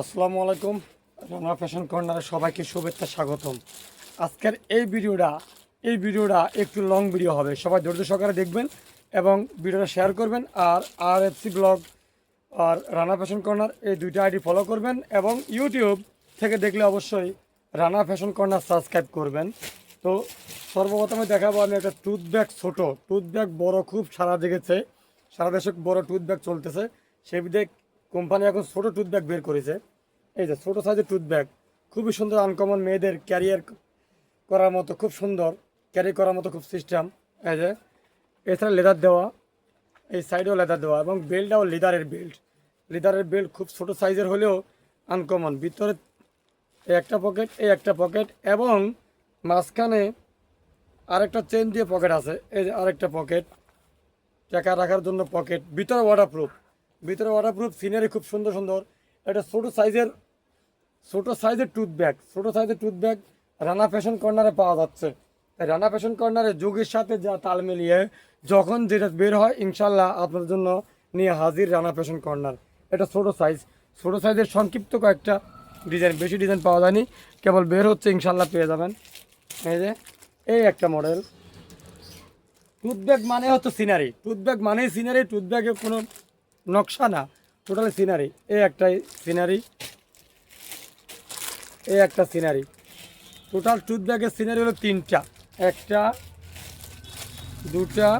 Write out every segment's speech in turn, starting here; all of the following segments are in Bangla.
আসসালামু আলাইকুম, রানা ফ্যাশন কর্নারে সবাইকে শুভেচ্ছা স্বাগতম। আজকের এই ভিডিওটা এই ভিডিওটা একটু লং ভিডিও হবে। সবাই ধৈর্য সহকারে দেখবেন এবং ভিডিওটা শেয়ার করবেন আর আর এফ সি ব্লগ আর রানা ফ্যাশন কর্নার এই দুইটা আইডি ফলো করবেন এবং ইউটিউব থেকে দেখলে অবশ্যই রানা ফ্যাশন কর্নার সাবস্ক্রাইব করবেন। তো সর্বপ্রথমে দেখাবো আমি একটা টুথ ব্যাগ ছোটো টুথ ব্যাগ বড় খুব সারা দেখেছে সারা দেশে বড় টুথ ব্যাগ চলতেছে। সেই কোম্পানি এখন ছোটো টুথ ব্যাগ বের করেছে। এই যে ছোটো সাইজের টুথ ব্যাগ খুবই সুন্দর আনকমন মেয়েদের ক্যারিয়ার করার মতো, খুব সুন্দর ক্যারি করার মতো খুব সিস্টেম এই যে, এছাড়া লেদার দেওয়া, এই সাইডেও লেদার দেওয়া এবং বেল্টটাও লেদারের বেল্ট লেদারের বেল্ট খুব ছোট সাইজের হলেও আনকমন ভিতরে এই একটা পকেট এই একটা পকেট এবং মাঝখানে আরেকটা চেন দিয়ে পকেট আছে। এই যে আরেকটা পকেট টাকা রাখার জন্য পকেট ভিতরে ওয়াটারপ্রুফ ভিতরে ওয়াটারপ্রুফ সিনারি খুব সুন্দর সুন্দর। এটা ছোটো সাইজের ছোটো সাইজের টুথ ব্যাগ ছোটো সাইজের টুথ ব্যাগ রানা ফ্যাশন কর্নারে পাওয়া যাচ্ছে। রানা ফ্যাশন কর্নারে যুগের সাথে যা তাল মিলিয়ে যখন যেটা বের হয় ইনশাল্লাহ আপনার জন্য নিয়ে হাজির রানা ফ্যাশন কর্নার এটা ছোটো সাইজ ছোটো সাইজের সংক্ষিপ্ত কয়েকটা ডিজাইন বেশি ডিজাইন পাওয়া যায়নি। কেবল বের হচ্ছে ইনশাল্লাহ পেয়ে যাবেন। এই যে, এই একটা মডেল টুথব্যাগ মানে হচ্ছে সিনারি টুথব্যাগ মানেই সিনারি টুথব্যাগে কোনো নকশা না টোটালি সিনারি এই একটাই সিনারি এই একটা সিনারি টোটাল টুথব্যাগের সিনারি হলো তিনটা। একটা, দুটা,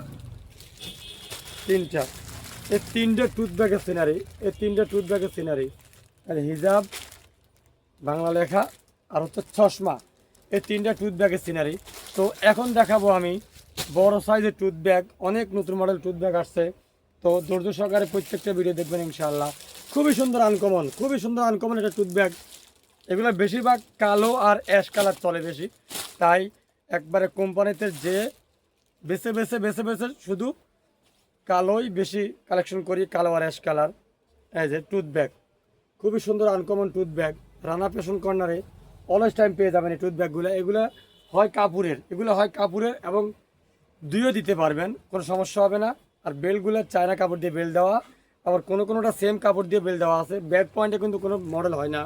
তিনটা। এই তিনটে টুথব্যাগের সিনারি এই তিনটে টুথব্যাগের সিনারি আর হিজাব, বাংলা লেখা, আর হচ্ছে চশমা এই তিনটা টুথব্যাগের সিনারি তো এখন দেখাবো আমি বড় সাইজের টুথব্যাগ অনেক নতুন মডেল টুথব্যাগ আসছে। তো ধৈর্য সহকারে প্রত্যেকটা ভিডিও দেখবেন ইনশাআল্লাহ। খুবই সুন্দর আনকমন খুবই সুন্দর আনকমন একটা টুথব্যাগ এগুলো বেশিরভাগ কালো আর অ্যাশ কালার চলে বেশি। তাই একবারে কোম্পানিতে যে বেছে বেছে বেছে বেছে শুধু কালোই বেশি কালেকশন করি, কালো আর অ্যাশ কালার এই যে টুথব্যাগ খুবই সুন্দর uncommon tote bag Rana fashion কর্নারে অলওয়েজ টাইম পেয়ে যাবেন এই টুথব্যাগগুলো এগুলো হয় কাপুরের এগুলো হয় কাপুরের এবং দুইও দিতে পারবেন, কোনো সমস্যা হবে না। আর বেলগুলো চায়না কাপড় দিয়ে বেল দেওয়া, আবার কোনো কোনোটা সেম কাপড় দিয়ে বেল দেওয়া আছে। ব্যাক পয়েন্টে কিন্তু কোনো মডেল হয় না।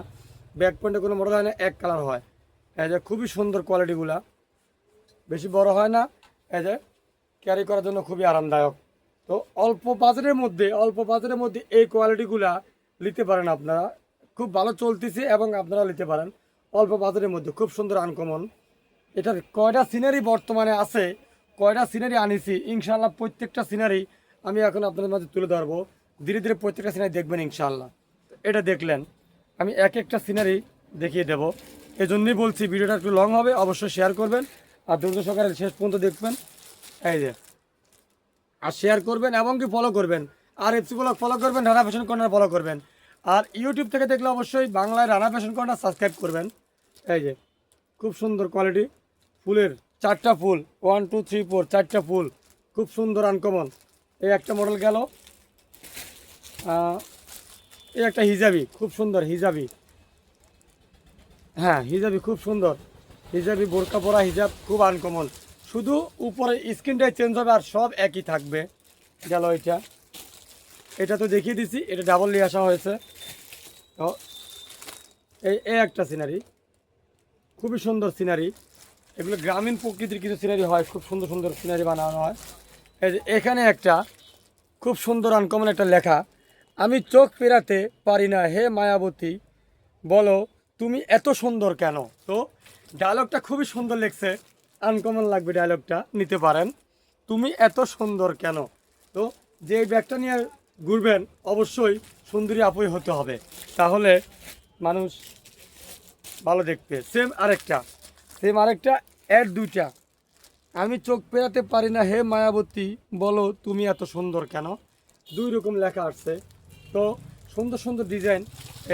ব্যাক পয়েন্টে কোনো মডেল হয় না, এক কালার হয়। এই যে খুবই সুন্দর কোয়ালিটিগুলা বেশি বড় হয় না, এই যে ক্যারি করার জন্য খুবই আরামদায়ক। তো অল্প বাজারের মধ্যে, অল্প বাজারের মধ্যে এই কোয়ালিটিগুলা নিতে পারেন আপনারা। খুব ভালো চলতেছে এবং আপনারা নিতে পারেন। অল্প বাজারের মধ্যে, খুব সুন্দর আনকমন এটার কয়টা সিনারি বর্তমানে আছে কয়টা সিনারি আনিছি ইনশাল্লাহ প্রত্যেকটা সিনারি আমি এখন আপনাদের মাঝে তুলে ধরবো। ধীরে ধীরে প্রত্যেকটা সিনারি দেখবেন ইনশাল্লাহ এটা দেখলেন, আমি এক একটা সিনারি দেখিয়ে দেব। এই জন্যই বলছি ভিডিওটা একটু লং হবে, অবশ্যই শেয়ার করবেন। আর দুর্গ সকালের শেষ পর্যন্ত দেখবেন। এই যে, আর শেয়ার করবেন এবং কি ফলো করবেন। আর এফসি ফলো করবেন রানা ফ্যাশন কর্নার ফলো করবেন। আর ইউটিউব থেকে দেখলে অবশ্যই বাংলায় রানা ফ্যাশন কর্নার সাবস্ক্রাইব করবেন। এই যে, খুব সুন্দর কোয়ালিটি ফুলের চারটা ফুল ওয়ান টু থ্রি ফোর চারটা ফুল, খুব সুন্দর আনকমন এই একটা মডেল গেল। এই একটা হিজাবি খুব সুন্দর হিজাবি হ্যাঁ হিজাবি খুব সুন্দর। হিজাবি বোরকা পরা হিজাব খুব আনকমন শুধু উপরে স্ক্রিনটাই চেঞ্জ হবে আর সব একই থাকবে। গেল এটা। এটা তো দেখিয়ে দিছি, এটা ডাবল নিয়ে আসা হয়েছে। তো, এই এই একটা সিনারি খুবই সুন্দর সিনারি এগুলো গ্রামীণ প্রকৃতির কিছু সিনারি হয়, খুব সুন্দর সুন্দর সিনারি বানানো হয়। এই যে এখানে একটা খুব সুন্দর আনকমন একটা লেখা, আমি চোখ ফেরাতে পারি না, হে মায়াবতী, বলো তুমি এত সুন্দর কেন? তো ডায়লগটা খুবই সুন্দর লেগছে আনকমন লাগবে ডায়লগটা নিতে পারেন। তুমি এত সুন্দর কেন? তো যে ব্যাগটা নিয়ে ঘুরবেন, অবশ্যই সুন্দরী আপুই হতে হবে। তাহলে মানুষ ভালো দেখবে। সেম আরেকটা। সেম আরেকটা অ্যাড দুইটা। আমি চোখ পেরাতে পারি না, হে মায়াবতী, বলো তুমি এত সুন্দর কেন? দুই রকম লেখা আসছে। তো সুন্দর সুন্দর ডিজাইন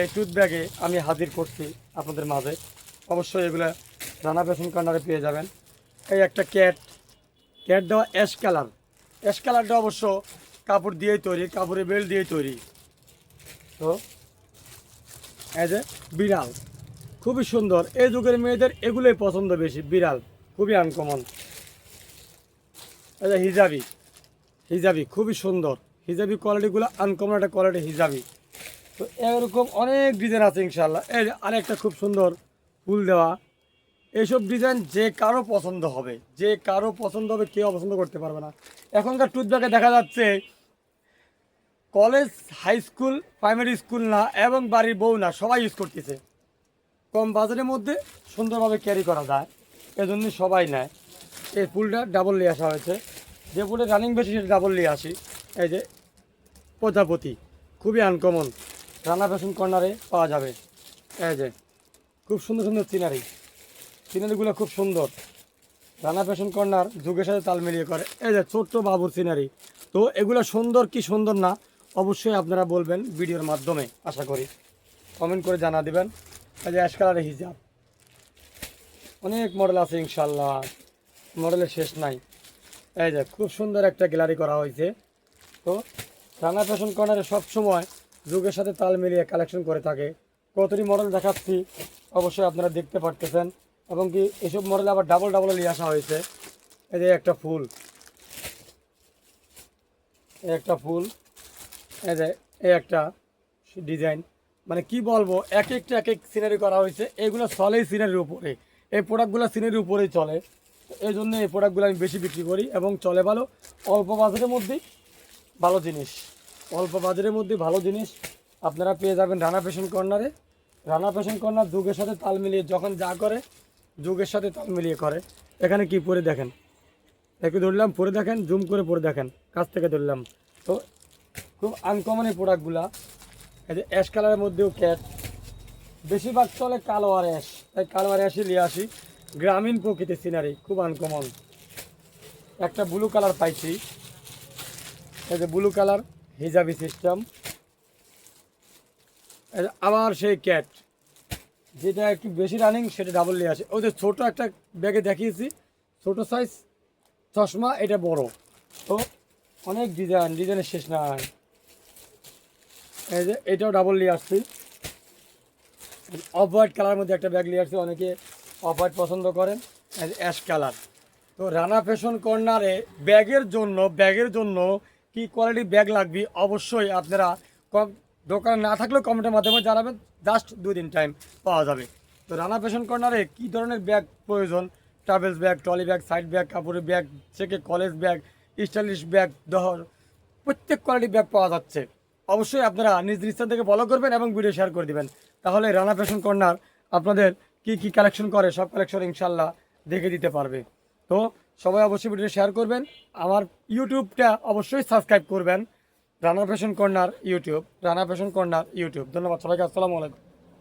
এই টুথ ব্যাগে আমি হাজির করছি আপনাদের মাঝে। অবশ্যই এগুলো রানা ফ্যাশন কর্নারে পেয়ে যাবেন। এই একটা ক্যাট ক্যাট দেওয়া অ্যাশ কালার অ্যাশ কালারটা অবশ্য কাপড় দিয়েই তৈরি, কাপড়ের বেল্ট দিয়েই তৈরি। তো এই যে বিড়াল। খুবই সুন্দর। এই যুগের মেয়েদের এগুলোই পছন্দ বেশি, বিড়াল। খুবই আনকমন যে হিজাবি। হিজাবি, খুবই সুন্দর। হিজাবি কোয়ালিটিগুলো আনকমন একটা কোয়ালিটি হিজাবি। তো এরকম অনেক ডিজাইন আছে ইনশাল্লাহ এই আরেকটা খুব সুন্দর ফুল দেওয়া। এইসব ডিজাইন যে কারও পছন্দ হবে, যে কারও পছন্দ হবে, কেউ অপছন্দ করতে পারবে না। এখনকার টুথব্যাগে দেখা যাচ্ছে college high school primary school না, এবং বাড়ির বউ না, সবাই ইউজ করতেছে। কম বাজারের মধ্যে সুন্দরভাবে ক্যারি করা যায়। এজন্য সবাই নেয়। এই ফুলটা ডাবল নিয়ে আসা হয়েছে। যে ফুলের রানিং বেশি সেটা ডাবল নিয়ে আসি, এই যে প্রজাপতি, খুবই আনকমন রানা ফ্যাশন কর্নারে পাওয়া যাবে। এই যে, খুব সুন্দর সুন্দর সিনারি সিনারিগুলো খুব সুন্দর। রানা ফ্যাশন কর্নার যুগের সাথে তাল মিলিয়ে করে। এই যে ছোট্ট বাবুর সিনারি তো এগুলো সুন্দর কি সুন্দর না, অবশ্যই আপনারা বলবেন ভিডিওর মাধ্যমে, আশা করি। কমেন্ট করে জানা দিবেন। যে অ্যাশ কালারের হিজাব অনেক মডেল আছে ইনশাল্লাহ মডেলের শেষ নাই। এই যে, খুব সুন্দর একটা গ্যালারি করা হয়েছে। তো রানা ফ্যাশন কর্নারে সবসময় যুগের সাথে তাল মিলিয়ে কালেকশন করে থাকে। কতটি মডেল দেখাচ্ছি, অবশ্যই আপনারা দেখতে পারতেছেন। এবং কি, এসব মডেল আবার ডাবল ডাবল নিয়ে আসা হয়েছে। এই যে, একটা ফুল। একটা ফুল। এই যে, এই একটা ডিজাইন মানে কি বলব, এক একটা, এক এক সিনারি করা হয়েছে। এগুলো চলেই সিনারির উপরে। এই প্রোডাক্টগুলো সিনারির উপরেই চলে। এই জন্য এই প্রোডাক্টগুলো আমি বেশি বিক্রি করি এবং চলে ভালো। অল্প বাজারের মধ্যেই ভালো জিনিস। অল্প বাজারের মধ্যে ভালো জিনিস। আপনারা পেয়ে যাবেন রানা ফ্যাশন কর্নারে রানা ফ্যাশন কর্নার যুগের সাথে তাল মিলিয়ে যখন যা করে, যুগের সাথে তাল মিলিয়ে করে। এখানে কি পরে দেখেন? একটু ধরলাম, পরে দেখেন, জুম করে পরে দেখেন। কাছ থেকে ধরলাম। তো খুব আনকমন এই প্রোডাক্টগুলা এই যে অ্যাশ কালারের মধ্যেও ক্যাট বেশিরভাগ চলে কালো আর অ্যাশ তাই কালো আর অ্যাশই নিয়ে আসি। গ্রামীণ প্রকৃতির সিনারি খুব আনকমন একটা ব্লু কালার পাইছি। এই যে ব্লু কালার হিজাবি সিস্টেম আবার সেই ক্যাট যেটা একটু বেশি রানিং সেটা ডাবল নিয়ে আসে। ওদের ছোটো একটা ব্যাগে দেখিয়েছি। ছোট সাইজ চশমা, এটা বড়। তো অনেক ডিজাইন ডিজাইনের শেষ নাই। যে, এটাও ডাবল নিয়ে আসছি অফ হোয়াইট কালার মধ্যে একটা ব্যাগ নিয়ে আসছি অনেকে অফ হোয়াইট পছন্দ করেন। অ্যাশ কালার তো রানা ফ্যাশন কর্নারে ব্যাগের জন্য ব্যাগের জন্য কি কোয়ালিটির ব্যাগ লাগবে অবশ্যই আপনারা কম দোকানে না থাকলেও কমেন্টের মাধ্যমে জানাবেন। জাস্ট দুই দিন টাইম পাওয়া যাবে। তো রানা ফ্যাশন কর্নারে কী ধরনের ব্যাগ প্রয়োজন? Travels bag trolley bag side bag কাপড়ের ব্যাগ থেকে কলেজ ব্যাগ স্টাইলিশ ব্যাগ দহর প্রত্যেক কোয়ালিটির ব্যাগ পাওয়া যাচ্ছে। অবশ্যই আপনারা নিজ স্থান থেকে ফলো করবেন এবং ভিডিও শেয়ার করে দেবেন। তাহলে রানা ফ্যাশন কর্নার আপনাদের কি কি কালেকশন করে, সব কালেকশন ইনশাল্লাহ দেখে দিতে পারবে। তো সবাই অবশ্যই ভিডিও শেয়ার করবেন। আমার ইউটিউবটা অবশ্যই সাবস্ক্রাইব করবেন। Rana fashion corner YouTube, Rana fashion corner YouTube. ধন্যবাদ, সবাইকে আসসালামু আলাইকুম।